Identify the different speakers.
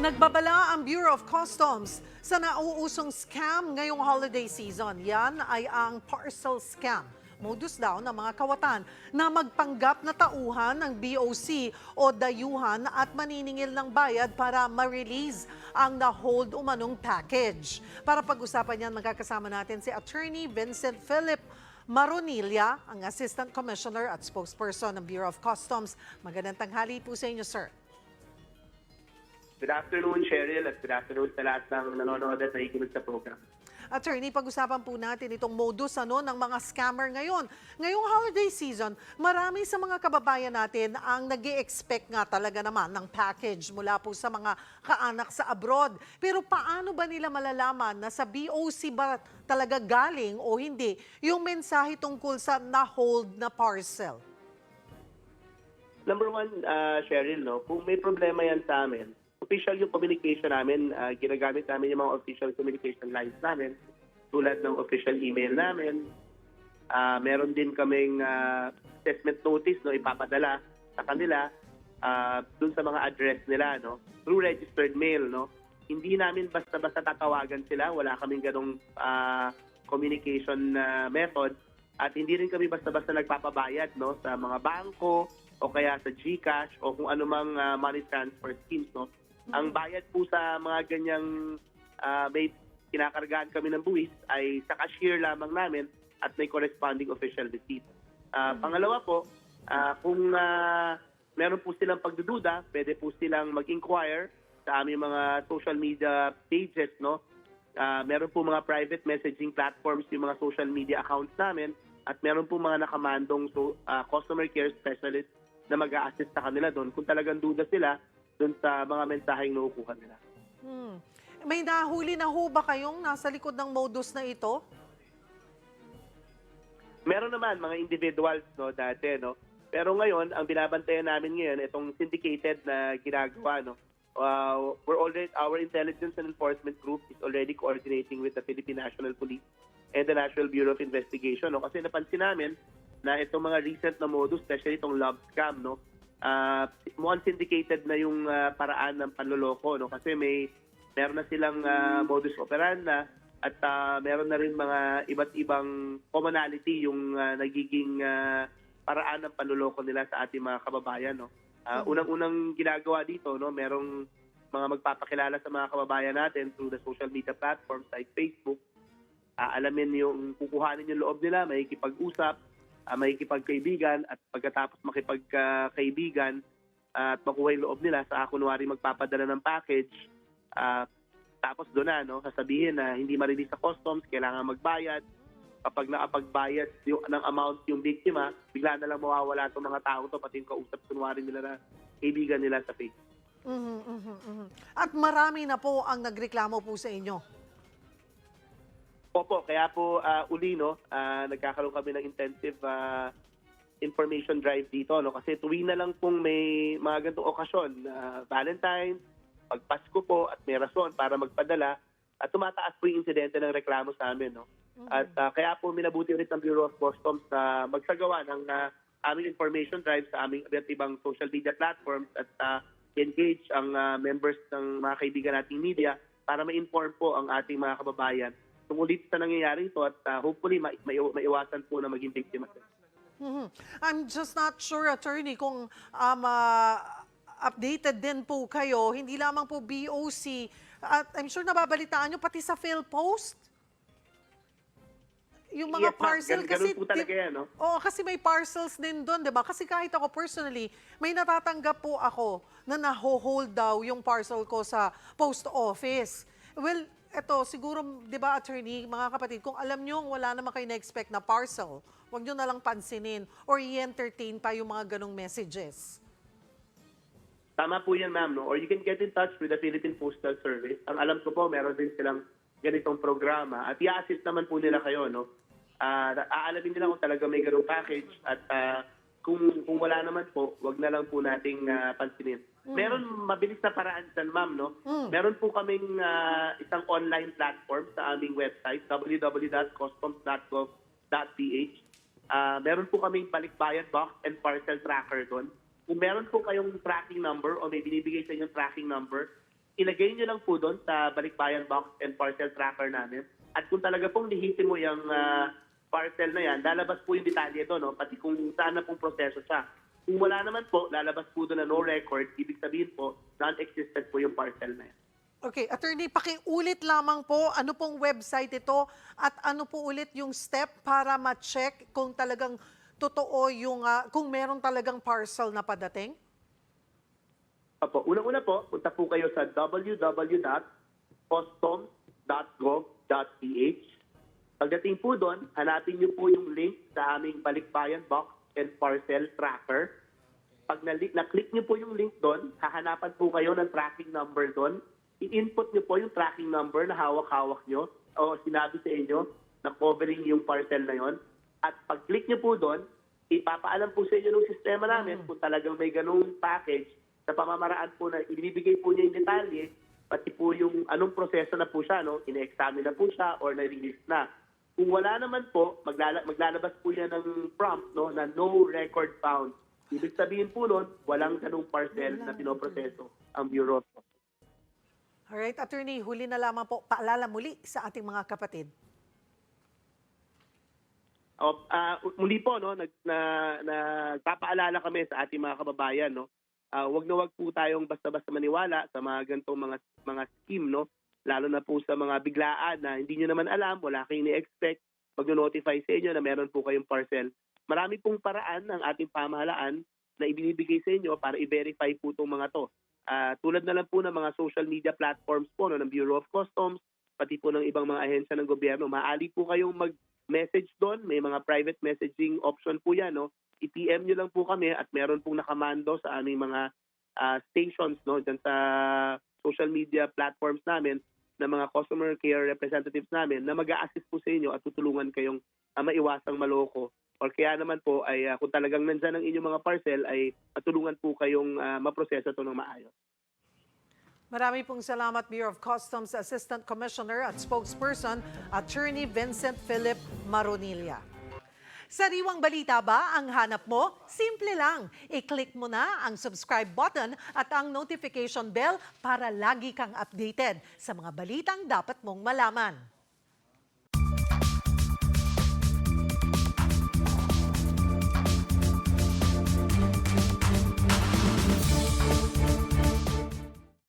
Speaker 1: Nagbabala ang Bureau of Customs sa nauusong scam ngayong holiday season. Yan ay ang parcel scam. Modus daw ng mga kawatan na magpanggap na tauhan ng BOC o dayuhan at maniningil ng bayad para ma-release ang na-hold umanong package. Para pag-usapan yan, magkakasama natin si Attorney Vincent Philip Maronilla, ang Assistant Commissioner at Spokesperson ng Bureau of Customs. Magandang tanghali po sa inyo, sir.
Speaker 2: Good afternoon, Cheryl, at good afternoon sa lahat ng nanonood at nakikinig sa program.
Speaker 1: Attorney, pag-usapan po natin itong modus ano, ng mga scammer ngayon. Ngayong holiday season, marami sa mga kababayan natin ang nag expect nga talaga naman ng package mula po sa mga kaanak sa abroad. Pero paano ba nila malalaman na sa BOC ba talaga galing o hindi yung mensahe tungkol sa na-hold na parcel?
Speaker 2: Number one, uh, Cheryl, no, kung may problema yan sa amin, official yung communication namin, uh, ginagamit namin yung mga official communication lines namin, tulad ng official email namin. Uh, meron din kaming uh, assessment notice no ipapadala sa kanila uh, dun sa mga address nila no through registered mail no. Hindi namin basta-basta tatawagan sila. Wala kaming ganong uh, communication uh, method. At hindi rin kami basta-basta nagpapabayad no sa mga bangko o kaya sa GCash o kung anumang uh, money transfer schemes no ang bayad po sa mga ganyang uh, may kinakargaan kami ng buwis ay sa cashier lamang namin at may corresponding official receipt. Uh, Pangalawa po, uh, kung uh, meron po silang pagdududa, pwede po silang mag-inquire sa aming mga social media pages, no? Uh, meron po mga private messaging platforms yung mga social media accounts namin at meron po mga nakamandong so, uh, customer care specialist na mag assist sa kanila doon kung talagang duda sila doon sa mga mensaheng nakukuha nila.
Speaker 1: Hmm. May nahuli na ho ba kayong nasa likod ng modus na ito?
Speaker 2: Meron naman mga individuals no dati no. Pero ngayon, ang binabantayan namin ngayon itong syndicated na ginagawa no. Uh, we're already our intelligence and enforcement group is already coordinating with the Philippine National Police and the National Bureau of Investigation no kasi napansin namin na itong mga recent na modus, especially itong love scam no. Uh, mukhang syndicated na yung uh, paraan ng panloloko no kasi may meron na silang uh, modus operandi at uh, meron na rin mga iba't ibang commonality yung uh, nagiging uh, paraan ng panloloko nila sa ating mga kababayan no. Uh, unang-unang ginagawa dito no, merong mga magpapakilala sa mga kababayan natin through the social media platforms like Facebook. Uh, alamin yung kukuhanin yung loob nila, makikipag-usap, uh, makikipagkaibigan at pagkatapos makipagkaibigan uh, at makuha yung loob nila sa kunwari magpapadala ng package uh, tapos doon na, no, sasabihin na hindi marilis sa customs, kailangan magbayad. Kapag nakapagbayad yung, ng amount yung biktima, bigla na lang mawawala itong mga tao to, pati yung kausap kunwari nila na kaibigan nila sa Facebook.
Speaker 1: Mhm, mhm, mhm. At marami na po ang nagreklamo po sa inyo.
Speaker 2: Opo, kaya po uh, uli no, uh, nagkakaroon kami ng intensive uh, information drive dito no kasi tuwing na lang pong may mga ganitong okasyon, uh, Valentine's, pag Pasko po at may rason para magpadala, at tumataas po yung insidente ng reklamo sa amin. No? At uh, kaya po minabuti rin ng Bureau of Customs na magsagawa ng uh, aming information drive sa aming iba't ibang social media platforms at uh, engage ang uh, members ng mga kaibigan nating media para ma-inform po ang ating mga kababayan tungkol sa nangyayari ito at uh, hopefully ma- ma- maiwasan po na maging biktima.
Speaker 1: Mhm. I'm just not sure, attorney, kung um, ah, updated din po kayo, hindi lamang po BOC, at I'm sure nababalitaan nyo, pati sa PhilPost. Yung mga
Speaker 2: Yes,
Speaker 1: parcel
Speaker 2: Gan-
Speaker 1: kasi...
Speaker 2: po talaga yan, no?
Speaker 1: Oo, kasi may parcels din doon, di ba? Kasi kahit ako personally, may natatanggap po ako na naho-hold daw yung parcel ko sa post office. Well, eto, siguro, di ba, attorney, mga kapatid, kung alam nyo wala naman kayo na-expect na parcel, huwag nyo na lang pansinin or i-entertain pa yung mga ganong messages.
Speaker 2: Tama po yan, ma'am. No? Or you can get in touch with the Philippine Postal Service. Ang alam ko po, meron din silang ganitong programa. At i-assist naman po nila kayo. No? Ah, aalamin nila kung talaga may ganong package. At ah, kung, kung wala naman po, wag na lang po nating ah, pansinin. Meron mabilis na paraan dyan, ma'am. No? Meron po kaming ah, isang online platform sa aming website, www.customs.gov.ph. Ah, meron po kaming balikbayan box and parcel tracker doon. Kung meron po kayong tracking number o may binibigay sa inyong tracking number, ilagay nyo lang po doon sa balikbayan box and parcel tracker namin. At kung talaga pong lihitin mo yung ah, parcel na yan, lalabas po yung detalye doon, no? pati kung saan na pong proseso siya. Kung wala naman po, lalabas po doon na no record, ibig sabihin po, non-existent po yung parcel na yan.
Speaker 1: Okay, attorney, pakiulit lamang po ano pong website ito at ano po ulit yung step para ma-check kung talagang totoo yung, ah, kung meron talagang parcel na padating?
Speaker 2: Opo, unang-una po, punta po kayo sa www.customs.gov.ph. Pagdating po doon, hanapin niyo po yung link sa aming balikbayan box and parcel tracker. Pag na- na-click niyo po yung link doon, hahanapan po kayo ng tracking number doon. I-input niyo po yung tracking number na hawak-hawak niyo o sinabi sa inyo na covering yung parcel na yon. At pag-click niyo po doon, ipapaalam po sa inyo ng sistema namin kung talagang may ganung package sa pamamaraan po na ibibigay po niya yung detalye, pati po yung anong proseso na po siya, no? ine-examine na po siya or na-release na. Kung wala naman po, maglala- maglalabas po yan ng prompt no, na no record found. Ibig sabihin po nun, walang ganung parcel na pinoproseso ang Bureau of Customs.
Speaker 1: Alright, attorney, huli na lamang po, paalala muli sa ating mga kapatid.
Speaker 2: O, ah, muli po no nag na nagpapaalala kami sa ating mga kababayan no. Ah, wag na wag po tayong basta-basta maniwala sa mga ganitong mga mga scheme no. Lalo na po sa mga biglaan na hindi niyo naman alam, wala kayong ni-expect, magno-notify sa inyo na meron po kayong parcel. Marami pong paraan ng ating pamahalaan na ibinibigay sa inyo para i-verify po itong mga to. Ah, tulad na lang po ng mga social media platforms po no, ng Bureau of Customs, pati po ng ibang mga ahensya ng gobyerno. Maaari po kayong mag message doon. May mga private messaging option po yan. No? I-PM nyo lang po kami at meron pong nakamando sa aming mga ah, stations no? dyan sa social media platforms namin na mga customer care representatives namin na mag assist po sa inyo at tutulungan kayong ah, maiwasang maloko. Or kaya naman po ay ah, kung talagang nandyan ang inyong mga parcel ay matulungan po kayong ah, maproseso ito ng maayos.
Speaker 1: Marami pong salamat, Bureau of Customs Assistant Commissioner at Spokesperson, Attorney Vincent Philip Maronilla. Sariwang balita ba ang hanap mo? Simple lang. I-click mo na ang subscribe button at ang notification bell para lagi kang updated sa mga balitang dapat mong malaman.